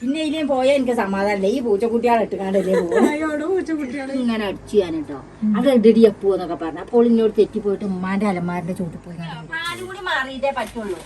പിന്നെ ഇതിലേം പോയാൽ എനിക്ക് സമാധാനമില്ല. ഈ പൂച്ചക്കുട്ടികളെ ഇട്ടുകാണ്ടല്ലേ ഇങ്ങനെ അടിച്ചു ഞാൻ കേട്ടോ. അത് ഇടടി അപ്പൂ എന്നൊക്കെ പറഞ്ഞു. അപ്പോൾ ഇന്നോട് തെറ്റിപ്പോയിട്ട് ഉമ്മാന്റെ അലമാരിന്റെ ചൂട്ടിൽ പോയി കുറേ കൂടി മാറിയിട്ടേ പറ്റുള്ളൂ.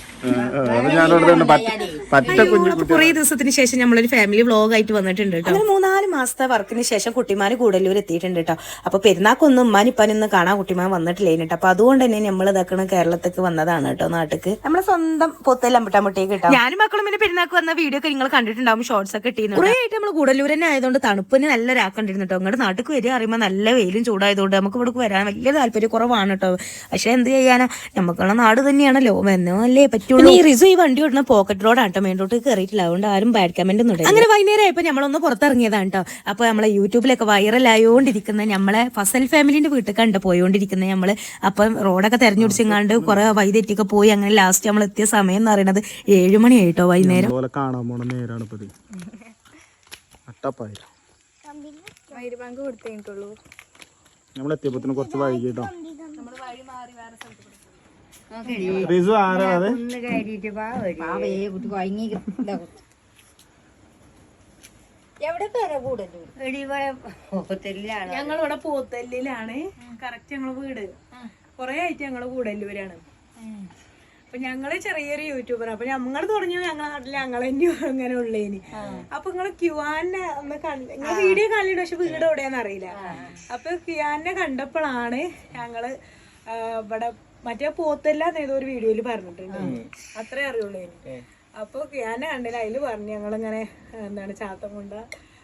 പറ്റ കുഞ്ഞു കുറെ ദിവസത്തിന് ശേഷം നമ്മളൊരു ഫാമിലി വ്ളോഗ് ആയിട്ട് വന്നിട്ടുണ്ട് കേട്ടോ. അങ്ങനെ മൂന്നാൽ മാസത്തെ വർക്കിന് ശേഷം കുട്ടിമാര് കൂടുതലൂർ എത്തിയിട്ടുണ്ട് കേട്ടോ. അപ്പൊ പെരുന്നാക്കൊന്നും ഉമ്മാനിപ്പാനൊന്നും കാണാൻ കുട്ടിമാൻ വന്നിട്ടില്ലേ കേട്ടോ. അപ്പൊ അതുകൊണ്ട് തന്നെ നമ്മൾ ഇതാക്കണ കേരളത്തേക്ക് വന്നതാണ് കേട്ടോ നാട്ടിക്ക്. നമ്മളെ സ്വന്തം പൊത്തൽ അമ്പട്ടാമ്പട്ടേക്ക് കേട്ടോ. ഞാനും മക്കളും പിന്നെ പെരുന്നാക്ക് വന്ന വീഡിയോ ഒക്കെ നിങ്ങൾ കണ്ടിട്ടുണ്ടാവും. ഷോർട്സ് ഒക്കെ ഇട്ടിരുന്നു. കുറേ ആയിട്ട് നമ്മൾ കൂടല്ലൂർ തന്നെ ആയതുകൊണ്ട് തണുപ്പിന് നല്ല രാക്കണ്ടിരുന്നു കേട്ടോ അങ്ങോട്ട് നാട്ടിൽ വരിക അറിയുമ്പോൾ നല്ല വെയിലും ചൂടായതുകൊണ്ട് നമുക്ക് ഇവിടെ വരാൻ വലിയ താല്പര്യം കുറവാണ് കേട്ടോ പക്ഷെ എന്ത് ചെയ്യാനാ? നമുക്കുള്ള നാട് തന്നെയാണല്ലോ. എന്നോ അല്ലേ പറ്റുള്ളൂ. ഈ റിസു ഈ വണ്ടി ഓടുന്ന pocket road auto main road കയറിയിട്ടില്ല അതുകൊണ്ട് ആരും ബാഡ് കമന്റ് ഒന്നും. അങ്ങനെ വൈകുന്നേരം ആയപ്പോ നമ്മളൊന്ന് പുറത്തിറങ്ങിയതാണ് കേട്ടോ അപ്പൊ നമ്മളെ യൂട്യൂബിലൊക്കെ വൈറൽ ആയോണ്ടിരിക്കുന്ന നമ്മളെ ഫസൽ ഫാമിലിന്റെ വീട്ടിൽ കണ്ട് പോയോണ്ടിരിക്കുന്നത് നമ്മൾ അപ്പം റോഡൊക്കെ തെരഞ്ഞുപിടിച്ചെങ്ങാണ്ട് കുറെ വൈതെറ്റിയൊക്കെ പോയി. അങ്ങനെ ലാസ്റ്റ് നമ്മൾ എത്തിയ സമയം എന്ന് പറയുന്നത് ഏഴുമണി ആയിട്ടോ വൈകുന്നേരം. അട്ടപ്പായില്ല കൊടുത്തേട്ടുള്ളൂ നമ്മൾ കുറച്ച് വൈകിട്ടോ റിസു ആരാ അത്? ഇവിടെ പോത്തല്ലിലാണ്. കറക്റ്റ് ഞങ്ങളെ വീട്. കൊറേ ആയിട്ട് ഞങ്ങൾ കൂടല്ലൂരാണ് അപ്പൊ ഞങ്ങൾ ചെറിയൊരു യൂട്യൂബർ അപ്പൊ ഞങ്ങൾ തുടങ്ങിയ ഞങ്ങളെ നാട്ടിൽ ഞങ്ങൾ തന്നെ അങ്ങനെ ഉള്ളേനി. അപ്പൊ നിങ്ങൾ ക്യുവാനെ ഒന്ന് കണ്ട് വീഡിയോ കണ്ടിട്ട് പക്ഷെ വീട് എവിടെയാന്ന് അറിയില്ല. അപ്പൊ ക്യുവാനെ കണ്ടപ്പോഴാണ് ഞങ്ങൾ ഇവിടെ മറ്റേ പോത്തല്ല ഏതോ ഒരു വീഡിയോയിൽ പറഞ്ഞിട്ടുണ്ട്. അത്രേ അറിയുള്ളൂ എനിക്ക് അപ്പൊ ക്യുവാനെ കണ്ടില്ല. അതിൽ പറഞ്ഞു ഞങ്ങളിങ്ങനെ എന്താണ് ചാത്തം കൊണ്ട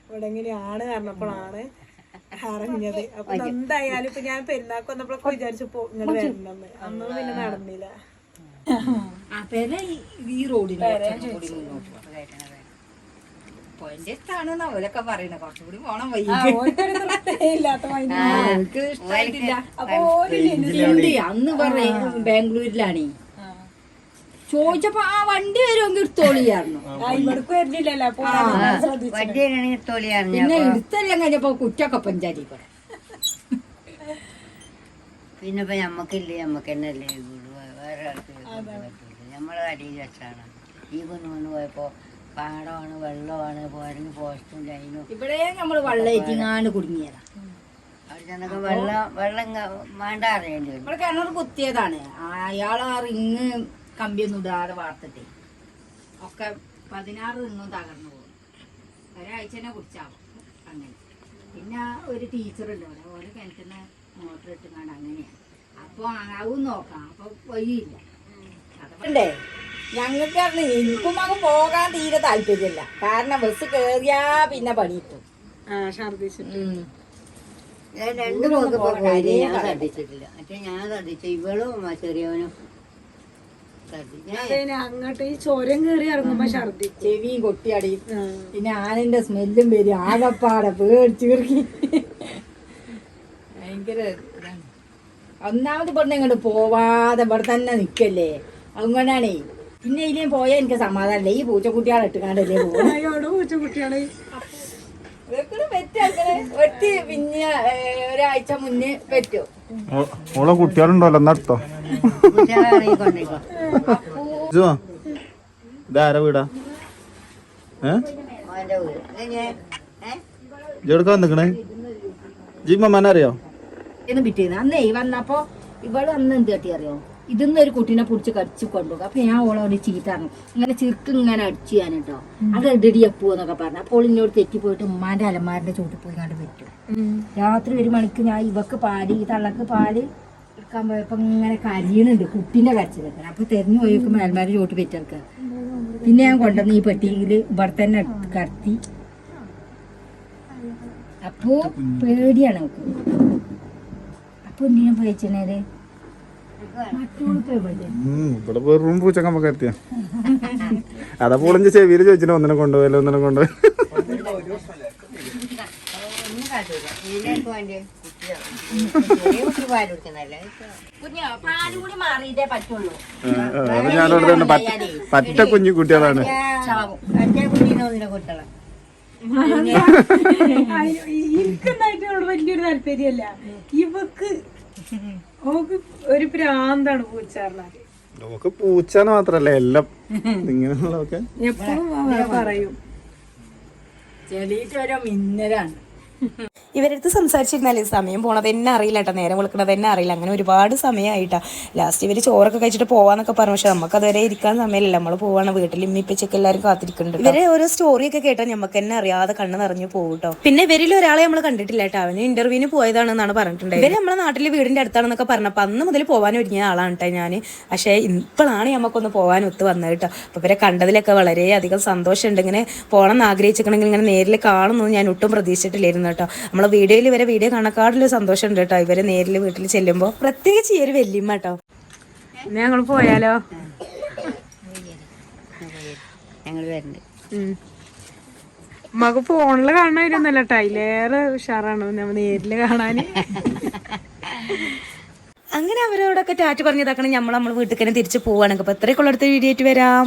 ഇവിടെ ഇങ്ങനെയാണ് പറഞ്ഞപ്പോഴാണ് അറിഞ്ഞത്. അപ്പൊ എന്തായാലും ഇപ്പൊ ഞാൻ പെരുന്നാക്ക് വന്നപ്പോഴൊക്കെ വിചാരിച്ചപ്പോ ഇങ്ങനെ വരണമെന്ന് അന്നൊന്നും പിന്നെ നടന്നില്ല. ഈ റോഡിൽ പോയിന്റ് അവരൊക്കെ പറയുന്നത്. കുറച്ചുകൂടി പോണം അന്ന് പറയും ബാംഗ്ലൂരിലാണ്. ചോദിച്ചപ്പോ ആ വണ്ടി വരുമെങ്കിൽ എടുത്തോളിയായിരുന്നു ഇവർക്ക് വരുന്നില്ലല്ലോ. അപ്പൊ പിന്നെ എടുത്തെല്ലാം കഴിഞ്ഞപ്പോ കുറ്റൊക്കെ പഞ്ചാരി കൂടെ പിന്നെ ഇപ്പൊ ഞമ്മക്കില്ലേ ഞമ്മക്ക് തന്നെയല്ലേ വീട്? നമ്മളെ അടിയിൽ വെച്ചാണ് ഈ കുന്നു കൊണ്ട് പോയപ്പോ പാടമാണ് വെള്ളമാണ് പോരെങ്കിൽ പോസ്റ്റും ലൈനും ഇവിടെ നമ്മൾ വെള്ളേറ്റിങ്ങാണ്ട് കുടുങ്ങിയതാ. അവിടെ ചെന്നൊക്കെ വെള്ളം വെള്ളം ഇങ്ങ- വേണ്ട അറിയേണ്ടി വരും ഇവിടെ കിണർ കുത്തിയതാണ്. അയാൾ ആ റിങ് കമ്പിയൊന്നും ഇടാതെ വാർത്തിട്ടേ. ഒക്കെ പതിനാറ് റിങ്ങും തകർന്നു പോകും ഒരാഴ്ച തന്നെ കുടിച്ചാവും. അങ്ങനെ. പിന്നെ ഒരു ടീച്ചർ ഉണ്ട് ഇവിടെ. ഓരോ കിണറ്റിന് മോട്ടർ ഇട്ടുകൊണ്ട് അങ്ങനെയാണ് അപ്പൊ ആവും നോക്കാം. അപ്പൊ വഴിയില്ല. അതെ ഞങ്ങൾക്ക് എനിക്കും അങ്ങ് പോകാൻ തീരെ താല്പര്യമില്ല. കാരണം ബസ് കേറിയാ പിന്നെ പണി കിട്ടും. ആ ഛർദിച്ചിട്ട് ഞാൻ രണ്ട് മൂന്ന് ഞാൻ ശ്രദ്ധിച്ചിട്ടില്ല മറ്റേ ഞാൻ ശ്രദ്ധിച്ചു ഇവളും ചെറിയവനും അങ്ങോട്ട് ഈ ചോരം കേറി ഇറങ്ങുമ്പോ ഛർദി ചെവി കൊട്ടിയടി പിന്നെ ആനന്റെ സ്മെല്ലും വരും ആകപ്പാടെ പേടിച്ചീർക്കി ഭയങ്കര ഒന്നാമത് പറഞ്ഞ ഇങ്ങോട്ട് പോവാതെ ഇവിടെ തന്നെ നിക്കല്ലേ? അതുകൊണ്ടാണേ. പിന്നെ ഇനിയും പോയാൽ എനിക്ക് സമാധാനമില്ല. ഈ പൂച്ചക്കുട്ടികളെ ഇട്ടുകാണ്ടല്ലേ പോകും പൂച്ചക്കുട്ടികൾ? പിന്നെ ഒരാഴ്ച മുന്നേ പറ്റും. ഓളെ കുട്ടികളുണ്ടല്ലോ ഇതാരാ വീടാ? ഏ? മോന്റെ വീട്. അതെങ്ങനെ ഏഹ് ഇജെടുക്കാൻ വന്നിക്കണേ? ജിമ്മനെ അറിയോ? പിറ്റേന്ന്. അന്നേ വന്നപ്പോ ഇവൾ അന്ന് എന്ത് കട്ടി അറിയോ? ഇതിന്ന് ഒരു കുട്ടീനെ പിടിച്ച് കടിച്ച് കൊണ്ടുപോകും. അപ്പൊ ഞാൻ ഓളോട് ചീത്ത പറഞ്ഞു. ഇങ്ങനെ ചിർക്ക് ഇങ്ങനെ അടിച്ചു ഞാൻ കേട്ടോ. അത് ഇടടി അപ്പൂ എന്നൊക്കെ പറഞ്ഞു. അപ്പോൾ ഇന്നോട് തെറ്റിപ്പോയിട്ട് ഉമ്മാന്റെ അലമാരിന്റെ ചൂട്ടിൽ പോയി കണ്ട് പറ്റും രാത്രി ഒരു മണിക്ക് ഞാൻ ഇവക്ക് പാൽ ഈ തള്ളക്ക് പാൽ എടുക്കാൻ പോയപ്പോ ഇങ്ങനെ കരിയണുണ്ട്. കുട്ടീന്റെ കരച്ചിലൊക്കെ അപ്പൊ തെരഞ്ഞു പോയിക്കുമ്പോ അലമാരി ചോട്ട് പെറ്റെടുക്ക പിന്നെ ഞാൻ കൊണ്ടുവന്ന് ഈ പെട്ടിയിൽ ഇവിടെ തന്നെ കടത്തി. അപ്പോ പേടിയാണ് അവക്ക്. അപ്പൊ എന്തിനാ പോയിച്ചേനേര് ഇവിടെ വെറും പൂച്ചക്കമ്മക്ക് എത്തിയ അതാ പൊളിഞ്ഞ ചെവിയിൽ ചോദിച്ചിട്ട് ഒന്നിനെ കൊണ്ടുപോയല്ലോ ഒന്നിനെ കൊണ്ടുപോയി പറ്റ കുഞ്ഞു കുട്ടികളാണ്. അവളോട് വലിയൊരു താല്പര്യമല്ല. ഇവക്ക് ഓക്ക് ഒരു പ്രാന്താണ് പൂച്ച പറഞ്ഞാൽ നമുക്ക് പൂച്ചാന്ന് മാത്രല്ല എല്ലാം. ഇങ്ങനെയുള്ളതൊക്കെ. എപ്പോഴും പറയും. ചെളിയിട്ട് ഓരോ മിന്നലാണ്. ഇവരടുത്ത് സംസാരിച്ചിരുന്നാലേ സമയം പോണത് എന്നെ അറിയില്ല കേട്ടോ നേരം വിളിക്കണത് എന്നെ അറിയില്ല. അങ്ങനെ ഒരുപാട് സമയമായിട്ടാ ലാസ്റ്റ് ഇവർ ചോറൊക്കെ കഴിച്ചിട്ട് പോവാന്നൊക്കെ പറഞ്ഞു. പക്ഷെ നമുക്ക് അതുവരെ ഇരിക്കാൻ സമയമില്ല. നമ്മൾ പോവാണ്. വീട്ടിൽ ഇമ്മിപ്പിച്ചൊക്കെ എല്ലാവരും കാത്തിരിക്കുന്നുണ്ട് ഇവരെ ഓരോ സ്റ്റോറിയൊക്കെ കേട്ടാൽ നമുക്ക് തന്നെ അറിയാതെ കണ്ണ് നിറഞ്ഞു പോകും കേട്ടോ പിന്നെ ഇവരിൽ ഒരാളെ നമ്മൾ കണ്ടിട്ടില്ല കേട്ടോ അവന് ഇന്റർവ്യൂവിന് പോയതാണെന്നാണ് പറഞ്ഞിട്ടുണ്ട് ഇവർ നമ്മളെ നാട്ടിലെ വീടിന്റെ അടുത്താണെന്നൊക്കെ പറഞ്ഞപ്പോൾ അന്ന് മുതൽ പോവാൻ ഒരുങ്ങിയ ആളാണ് കേട്ടോ ഞാൻ പക്ഷേ ഇപ്പോഴാണ് നമുക്കൊന്ന് പോകാൻ ഒത്തു വന്നത് കേട്ടോ അപ്പോൾ ഇവരെ കണ്ടതിലൊക്കെ വളരെയധികം സന്തോഷമുണ്ട്. ഇങ്ങനെ പോകണം എന്ന് ആഗ്രഹിച്ചിട്ടുണ്ടെങ്കിൽ ഇങ്ങനെ നേരിൽ കാണുന്നു ഞാൻ ഒട്ടും പ്രതീക്ഷിച്ചിട്ടില്ലായിരുന്നു. കേട്ടോ. നമ്മളെ വീഡിയോയിൽ ഇവരെ വീഡിയോ കാണക്കാടിൽ സന്തോഷമുണ്ട് കേട്ടോ. ഇവരെ നേരിൽ വീട്ടിൽ ചെല്ലുമ്പോൾ പ്രത്യേകിച്ച് ഈ ഒരു വല്യമ്മ കേട്ടോ. ഞങ്ങൾ പോയാലോ? ഞങ്ങൾ വരുന്നുണ്ട് മക ഫോണിൽ കാണാതിരുന്നല്ല കേട്ടോ. അതിലേറെ ഉഷാറാണ് നമ്മ നേരിൽ കാണാന്. അങ്ങനെ അവരോടൊക്കെ ടാറ്റ് പറഞ്ഞതാക്കണം നമ്മൾ നമ്മൾ വീട്ടിൽ തന്നെ തിരിച്ച് പോവുകയാണെങ്കിൽ അപ്പോൾ ഇത്രയൊക്കെ ഉള്ളടുത്ത വീഡിയോ ആയിട്ട് വരാം.